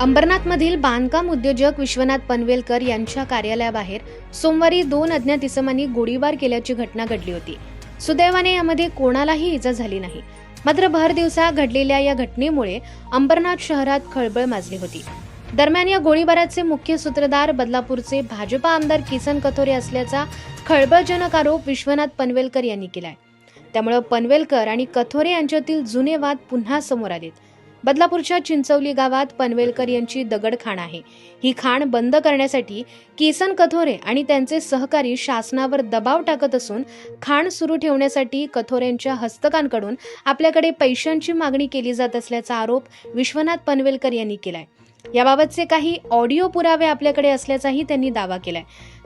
अंबरनाथमधील बांधकाम उद्योजक विश्वनाथ पनवेलकर यांच्या कार्यालयाबाहेर सोमवारी दोन अज्ञात इसमांनी गोळीबार केल्याची घटना घडली होती. सुदैवाने यामध्ये कोणालाही इजा झाली नाही. मात्र भर दिवसा घडलेल्या या घटनेमुळे अंबरनाथ शहरात खळबळ माजली होती. दरम्यान या गोळीबाराचे मुख्य सूत्रधार बदलापूरचे भाजपा आमदार किसन कथोरे असल्याचा खळबळजनक आरोप विश्वनाथ पनवेलकर यांनी केलाय. त्यामुळे पनवेलकर आणि कथोरे यांच्यातील जुने वाद पुन्हा समोर आलेत. बदलापूरच्या चिंचवली गावात पनवेलकर यांची दगडखाण आहे. ही खाण बंद करण्यासाठी किसन कथोरे आणि त्यांचे सहकारी शासनावर दबाव टाकत असून खाण सुरू ठेवण्यासाठी कथोरेंच्या हस्तकांकडून आपल्याकडे पैशांची मागणी केली जात असल्याचा आरोप विश्वनाथ पनवेलकर यांनी केलाय. याबाबतचे काही ऑडिओ पुरावे आपल्याकडे असल्याचाही त्यांनी दावा केलाय.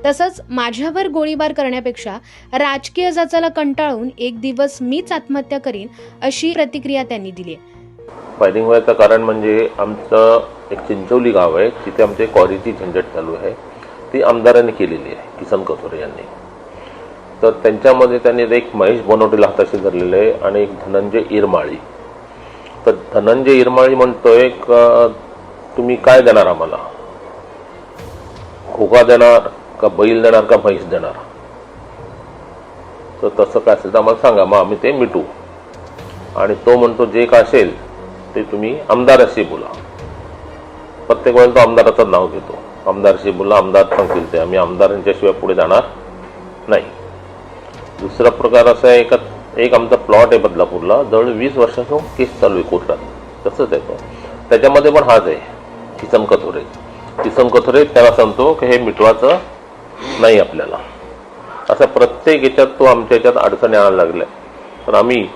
तसंच माझ्यावर गोळीबार करण्यापेक्षा राजकीय जाचाला कंटाळून एक दिवस मीच आत्महत्या करीन अशी प्रतिक्रिया त्यांनी दिली आहे फायरिंग व्हायचं कारण म्हणजे आमचं एक चिंचोली गाव आहे तिथे आमच्या क्वारीची झंझट चालू आहे. ती आमदारांनी केलेली आहे किसन कथोरे यांनी. तर त्यांच्यामध्ये त्यांनी एक महेश बनवटीला हाताशी धरलेलं आहे आणि एक धनंजय इरमाळी. तर धनंजय इरमाळी म्हणतोय का तुम्ही काय देणार आम्हाला? खोका देणार का बैल देणार का म्हैस देणार? तर तसं काय असेल तर आम्हाला सांगा मग आम्ही ते मिटू. आणि तो म्हणतो जे काय असेल ते तुम्ही आमदाराशी बोला. प्रत्येक वेळेला तो आमदाराचं नाव घेतो. आमदारशी बोला आमदार सांगतील ते. आम्ही आमदारांच्याशिवाय पुढे जाणार नाही. दुसरा प्रकार असा आहे एका एक आमचा प्लॉट आहे बदलापूरला. जवळ वीस वर्षाचा केस चालू आहे कोर्टात. तसंच आहे तो. त्याच्यामध्ये पण हाच आहे किसम कथोरे किसम कथोरे त्याला सांगतो की हे मिटवाचं नाही आपल्याला. असं प्रत्येक याच्यात तो आमच्या याच्यात अडचणी आणायला लागल्या. तर आम्ही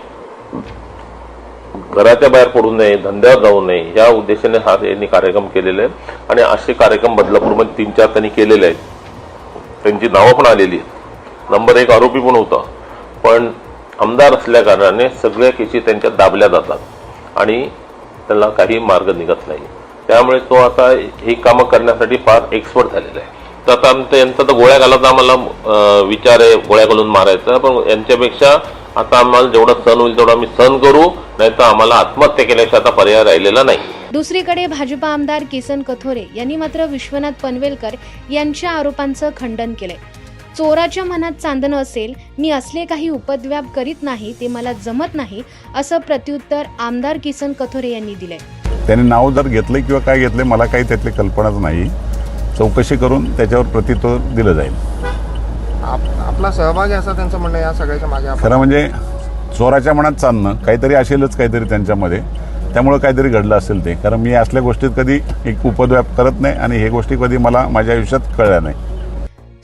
घराच्या बाहेर पडू नये धंद्यावर जाऊ नये या उद्देशाने हा यांनी कार्यक्रम केलेले आहे आणि असे कार्यक्रम बदलापूरमध्ये तीन चार त्यांनी केलेले आहेत. त्यांची नावं पण आलेली आहेत. नंबर एक आरोपी पण होता. पण आमदार असल्याकारणाने सगळ्या केसी त्यांच्या दाबल्या जातात. आणि त्यांना काही मार्ग निघत नाही. त्यामुळे तो आता ही कामं करण्यासाठी फार एक्सपर्ट झालेला आहे. तर आता आमचं यांचा तर गोळ्या घालायचा आम्हाला विचार आहे गोळ्या घालून मारायचा. पण यांच्यापेक्षा आता आम्हाला जेवढं सण होईल तेवढं आम्ही सण करू नाही तर आम्हाला आत्महत्या केल्याशिवाय आता पर्याय राहिलेला नाही. दुसरीकडे भाजपा आमदार किसन कथोरे यांनी मात्र विश्वनाथ पनवेलकर यांच्या आरोपांचं खंडन केलंय. चोराच्या मनात चांदणं असेल मी असले काही उपद्व्याप करीत नाही ते मला जमत नाही असं प्रत्युत्तर आमदार किसन कथोरे यांनी दिलंय. त्याने नाव जर घेतलं किंवा काय घेतलं मला काही त्यातली कल्पनाच नाही. चौकशी करून त्याच्यावर प्रत्युत्तर दिलं जाईल. आप- आपला सहभाग आहे असं त्यांचं म्हणणं आहे या सगळ्याच्या मागे आपण खरं म्हणजे चोराच्या मनात चालणं काहीतरी असेलच काहीतरी त्यांच्यामध्ये. त्यामुळं काहीतरी घडलं असेल ते. कारण मी असल्या गोष्टीत कधी एक उपद्व्याप करत नाही आणि हे गोष्टी कधी मला माझ्या आयुष्यात कळल्या नाही.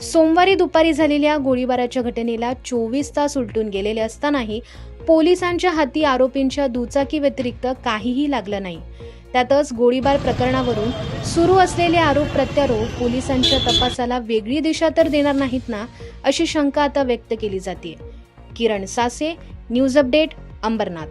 सोमवारी दुपारी झालेल्या गोळीबाराच्या घटनेला चोवीस तास उलटून गेलेले असतानाही पोलिसांच्या हाती आरोपींच्या दुचाकी व्यतिरिक्त काहीही लागलं नाही. त्यातच गोळीबार प्रकरणावरून सुरू असलेले आरोप प्रत्यारोप पोलिसांच्या तपासाला वेगळी दिशा तर देणार नाहीत ना अशी शंका आता व्यक्त केली जाते किरण सासे न्यूज अपडेट अंबरनाथ.